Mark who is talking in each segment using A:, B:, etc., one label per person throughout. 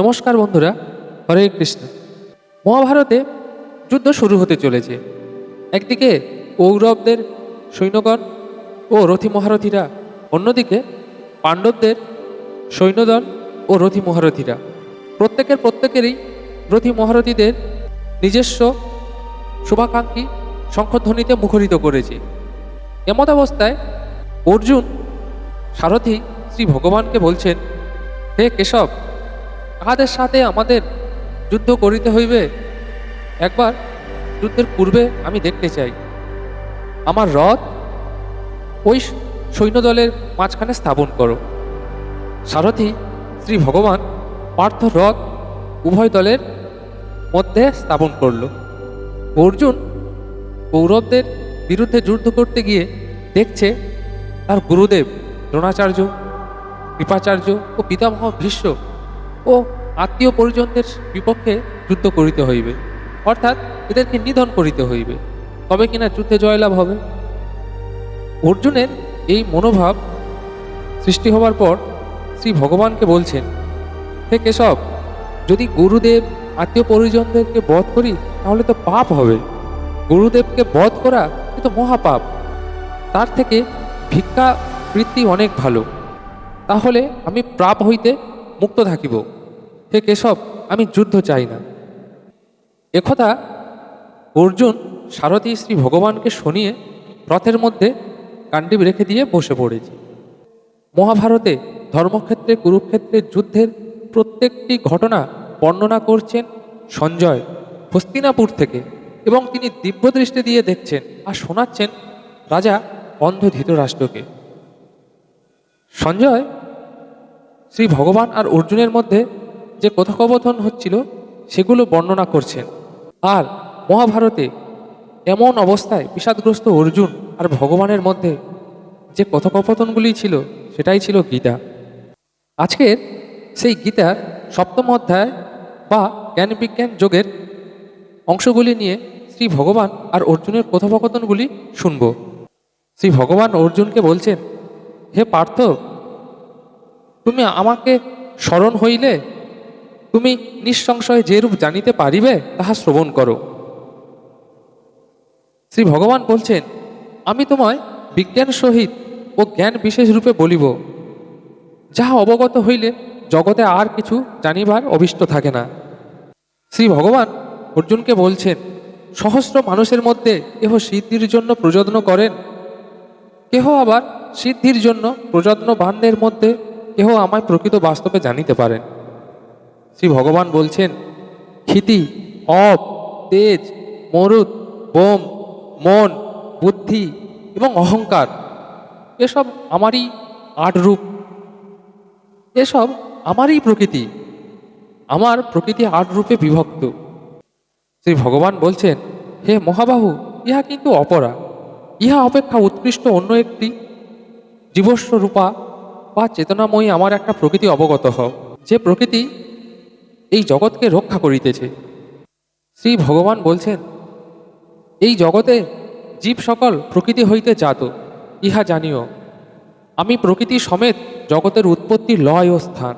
A: নমস্কার বন্ধুরা, হরে কৃষ্ণ। মহাভারতে যুদ্ধ শুরু হতে চলেছে। একদিকে কৌরবদের সৈন্যগণ ও রথী মহারথীরা, অন্যদিকে পাণ্ডবদের সৈন্যদল ও রথী মহারথীরা। প্রত্যেকের প্রত্যেকেরই রথী মহারথীদের নিজস্ব শুভাকাঙ্ক্ষী শঙ্খধ্বনিতে মুখরিত করেছে। এমত অবস্থায় অর্জুন সারথী শ্রী ভগবানকে বলছেন, হে কেশব কাহাদের সাথে আমাদের যুদ্ধ করিতে হইবে। একবার যুদ্ধের পূর্বে আমি দেখতে চাই। আমার রথ ওই সৈন্যদলের মাঝখানে স্থাপন করো। সারথি শ্রী ভগবান পার্থ রথ উভয় দলের মধ্যে স্থাপন করল। অর্জুন কৌরবদের বিরুদ্ধে যুদ্ধ করতে গিয়ে দেখছে তার গুরুদেব, দ্রোণাচার্য, কৃপাচার্য ও পিতামহ ভীষ্ম ও আত্মীয় পরিজনদের বিপক্ষে যুদ্ধ করিতে হইবে। অর্থাৎ এদেরকে নিধন করিতে হইবে। তবে কিনা যুদ্ধে জয়লাভ হবে? অর্জুনের এই মনোভাব সৃষ্টি হওয়ার পর শ্রী ভগবানকে বলছেন, হে কেশব, যদি গুরুদেব আত্মীয় পরিজনদেরকে বধ করি, তাহলে তো পাপ হবে। গুরুদেবকে বধ করা এ তো মহাপাপ। তার থেকে ভিক্ষা বৃত্তি অনেক ভালো। তাহলে আমি প্রাপ হইতে মুক্ত থাকিব। হে কেশব, আমি যুদ্ধ চাই না। একথা অর্জুন সারথী শ্রী ভগবানকে শুনিয়ে রথের মধ্যে কাণ্ডীব রেখে দিয়ে বসে পড়েছে। মহাভারতে ধর্মক্ষেত্রে কুরুক্ষেত্রের যুদ্ধের প্রত্যেকটি ঘটনা বর্ণনা করছেন সঞ্জয় হস্তিনাপুর থেকে এবং তিনি দিব্য দৃষ্টি দিয়ে দেখছেন আর শোনাচ্ছেন রাজা অন্ধ ধৃতরাষ্ট্রকে। সঞ্জয় শ্রী ভগবান আর অর্জুনের মধ্যে যে কথোপকথন হচ্ছিল, সেগুলো বর্ণনা করছেন। আর মহাভারতে এমন অবস্থায় বিষাদগ্রস্ত অর্জুন আর ভগবানের মধ্যে যে কথোপকথনগুলি ছিল, সেটাই ছিল গীতা। আজকের সেই গীতার সপ্তম অধ্যায় বা জ্ঞান বিজ্ঞান যোগের অংশগুলি নিয়ে শ্রী ভগবান আর অর্জুনের কথোপকথনগুলি শুনব। শ্রী ভগবান অর্জুনকে বলছেন, হে পার্থ তুমি আমাকে স্মরণ হইলে, তুমি নিঃসংশয়ে যেরূপ জানিতে পারিবে, তাহা শ্রবণ করো। শ্রী ভগবান বলছেন, আমি তোমায় বিজ্ঞান সহিত ও জ্ঞান বিশেষ রূপে বলিব, যাহা অবগত হইলে জগতে আর কিছু জানিবার অভিষ্ট থাকে না। শ্রী ভগবান অর্জুনকে বলছেন, সহস্র মানুষের মধ্যে কেহ সিদ্ধির জন্য প্রযত্ন করেন, কেহ আবার সিদ্ধির জন্য প্রযত্নবানদের মধ্যে কেহ আমায় প্রকৃত বাস্তবে জানিতে পারেন। শ্রী ভগবান বলছেন, ক্ষিতি, অপ, তেজ, মরুদ, বোম, মন, বুদ্ধি এবং অহংকার, এসব আমারই আট রূপ। এসব আমারই প্রকৃতি। আমার প্রকৃতি আট রূপে বিভক্ত। শ্রী ভগবান বলছেন, হে মহাবাহু, ইহা কিন্তু অপরা। ইহা অপেক্ষা উৎকৃষ্ট অন্য একটি জীবস্ব রূপা বা চেতনাময়ী আমার একটা প্রকৃতি অবগত হও, যে প্রকৃতি এই জগৎকে রক্ষা করিতেছে। শ্রী ভগবান বলছেন, এই জগতে জীব সকল প্রকৃতি হইতে জাত, ইহা জানিও, আমি প্রকৃতি সমেত জগতের উৎপত্তি লয় ও স্থান।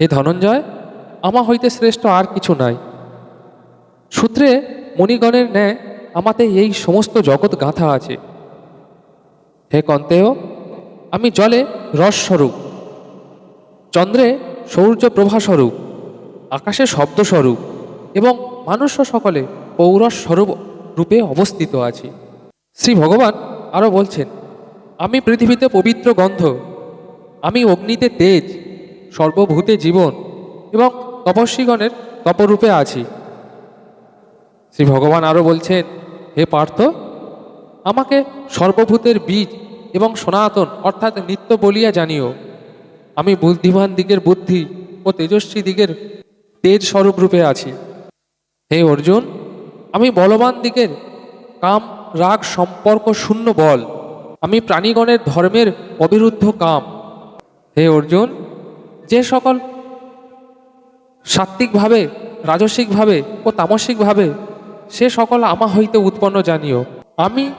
A: হে ধনঞ্জয়, আমা হইতে শ্রেষ্ঠ আর কিছু নাই। সূত্রে মণিগণের ন্যায় আমাতে এই সমস্ত জগৎ গাঁথা আছে। হে কন্তেয় আমি জলে রসস্বরূপ চন্দ্রে সৌর্য প্রভাস্বরূপ আকাশে শব্দস্বরূপ এবং মানুষ সকলে পৌরস স্বরূপ রূপে অবস্থিত আছি। শ্রী ভগবান আরও বলছেন, আমি পৃথিবীতে পবিত্র গন্ধ, আমি অগ্নিতে তেজ, সর্বভূতে জীবন এবং তপস্বীগণের তপরূপে আছি। শ্রী ভগবান আরও বলছেন, হে পার্থ, আমাকে সর্বভূতের বীজ এবং সনাতন, অর্থাৎ নিত্য বলিয়া জানিও, আমি বুদ্ধিমান দিকের বুদ্ধি ও তেজস্বী দিকের তেজ স্বরূপ রূপে আছি। হে অর্জুন, আমি বলবান দিকের কাম, রাগ, সম্পর্ক শূন্য বল। আমি প্রাণীগণের ধর্মের অবিরুদ্ধ কাম। হে অর্জুন, যে সকল সাত্ত্বিকভাবে রাজসিকভাবে ও তামসিকভাবে সে সকল আমা হইতে উৎপন্ন জানিও। আমি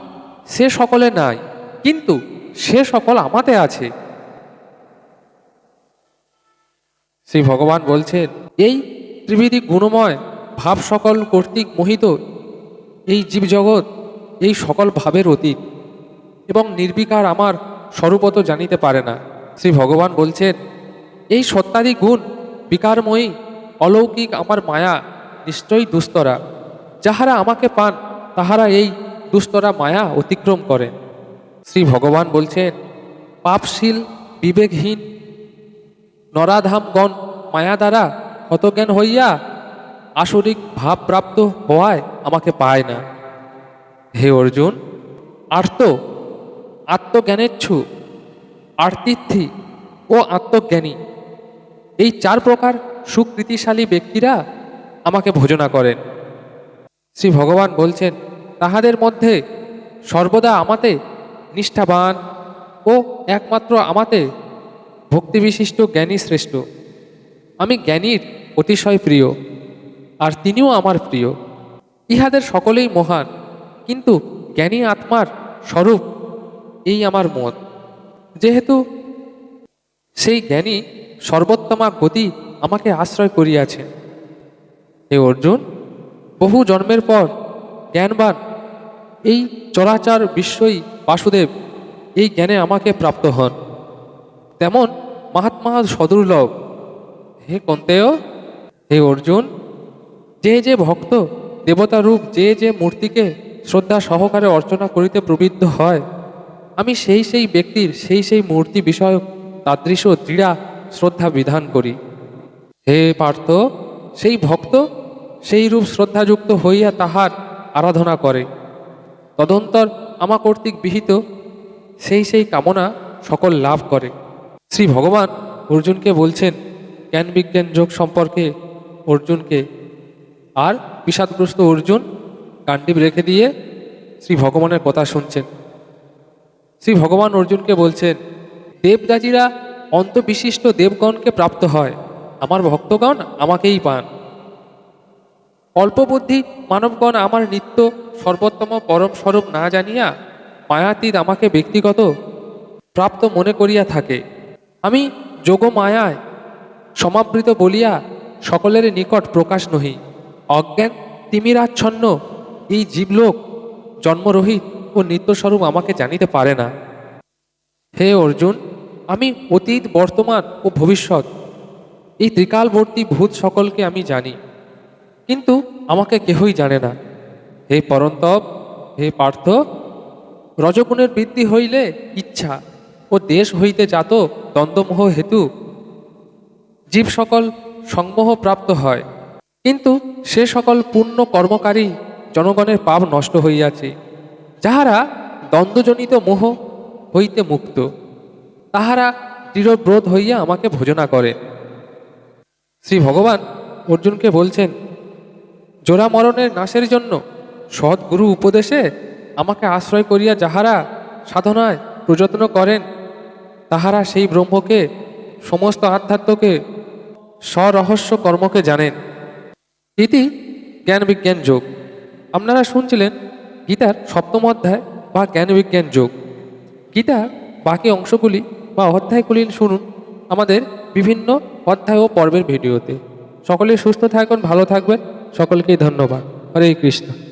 A: সে সকলে নাই। কিন্তু সে সকল আমাতে আছে। শ্রী ভগবান বলছেন, এই ত্রিবিধি গুণময় ভাব সকল কর্তৃক মোহিত। এই জীবজগৎ, এই সকল ভাবের অতীত। এবং নির্বিকার আমার স্বরূপত জানিতে পারে না। শ্রী ভগবান বলছেন, এই সত্যাদি গুণ বিকারময়ী, অলৌকিক আমার মায়া নিশ্চয়ই দুস্তরা। যাহারা আমাকে পান, তাহারা এই দুস্তরা মায়া অতিক্রম করেন। শ্রী ভগবান বলছেন, পাপশীল, বিবেকহীন, নরাধামগণ মায়া দ্বারা হতজ্ঞান হইয়া আসরিক ভাবপ্রাপ্ত হওয়ায় আমাকে পায় না। হে অর্জুন, আর্ত, আত্মজ্ঞানেচ্ছু, আর্তিথি ও আত্মজ্ঞানী, এই চার প্রকার সুকৃতিশালী ব্যক্তিরা আমাকে ভোজনা করেন। শ্রী ভগবান বলছেন, তাহাদের মধ্যে সর্বদা আমাতে নিষ্ঠাবান ও একমাত্র আমাতে ভক্তিবিশিষ্ট জ্ঞানী শ্রেষ্ঠ। আমি জ্ঞানীর অতিশয় প্রিয়, আর তিনিও আমার প্রিয়। ইহাদের সকলেই মহান, কিন্তু জ্ঞানী আত্মার স্বরূপ এই আমার মত যেহেতু সেই জ্ঞানী সর্বোত্তমা গতি আমাকে আশ্রয় করিয়াছে হে অর্জুন, বহু জন্মের পর জ্ঞানবান এই চরাচার বিশ্বই বাসুদেব, এই জ্ঞানে আমাকে প্রাপ্ত হন। তেমন মহাত্মা সদুর্লভ, হে কন্তেয়, হে অর্জুন, যে যে ভক্ত, দেবতা রূপ যে যে মূর্তিকে শ্রদ্ধা সহকারে অর্চনা করিতে প্রবৃদ্ধ হয়, আমি সেই সেই ব্যক্তির সেই সেই মূর্তি বিষয়ক তাদৃশ দৃঢ়া শ্রদ্ধা বিধান করি। হে পার্থ, সেই ভক্ত সেই রূপ শ্রদ্ধাযুক্ত হইয়া তাহার আরাধনা করে। তদন্তর আমা কর্তৃক বিহিত, সেই সেই কামনা সকল লাভ করে। শ্রী ভগবান অর্জুনকে বলছেন, জ্ঞান বিজ্ঞান যোগ সম্পর্কে অর্জুনকে আর বিষাদগ্রস্ত অর্জুন কাণ্ডীব রেখে দিয়ে শ্রী ভগবানের কথা শুনছেন। শ্রী ভগবান অর্জুনকে বলছেন দেবদাজিরা অন্তবিশিষ্ট দেবগণকে প্রাপ্ত হয়। আমার ভক্তগণ আমাকেই পান। অল্পবুদ্ধি মানবগণ আমার নিত্য সর্বোত্তম পরম স্বরূপ না জানিয়া মায়াতীত আমাকে ব্যক্তিগত প্রাপ্ত মনে করিয়া থাকে। আমি যোগ মায়ায় সমাবৃত বলিয়া সকলের নিকট প্রকাশ নহি। অজ্ঞান, তিমিরাচ্ছন্ন এই জীবলোক জন্মরহিত ও নিত্যস্বরূপ আমাকে জানিতে পারে না। হে অর্জুন, আমি অতীত, বর্তমান ও ভবিষ্যৎ, এই ত্রিকালবর্তী ভূত সকলকে আমি জানি। কিন্তু আমাকে কেহই জানে না। হে পরন্তপ, হে পার্থ, রজগুণের বৃদ্ধি হইলে ইচ্ছা ও দেশ হইতে জাত দ্বন্দ্বমোহ হেতু। জীব সকল সংমোহ প্রাপ্ত হয়। কিন্তু সে সকল পূর্ণ কর্মকারী জনগণের পাপ নষ্ট হইয়াছে। যাহারা দ্বন্দ্বজনিত মোহ হইতে মুক্ত, তাহারা দৃঢ়ব্রত হইয়া আমাকে ভোজনা করে। শ্রী ভগবান অর্জুনকে বলছেন জোড়া মরণের নাশের জন্য সৎ গুরু উপদেশে আমাকে আশ্রয় করিয়া যাহারা সাধনায় প্রযত্ন করেন, তাহারা সেই ব্রহ্মকে, সমস্ত আধ্যাত্মকে, স্বরহস্য কর্মকে জানেন। ইতি জ্ঞান বিজ্ঞান যোগ। আপনারা শুনছিলেন গীতার সপ্তম অধ্যায় বা জ্ঞান বিজ্ঞান যোগ। গীতার বাকি অংশগুলি বা অধ্যায়গুলি শুনুন আমাদের বিভিন্ন অধ্যায় ও পর্বের ভিডিওতে। সকলে সুস্থ থাকুন, ভালো থাকবেন। সকলকেই ধন্যবাদ। হরে কৃষ্ণ।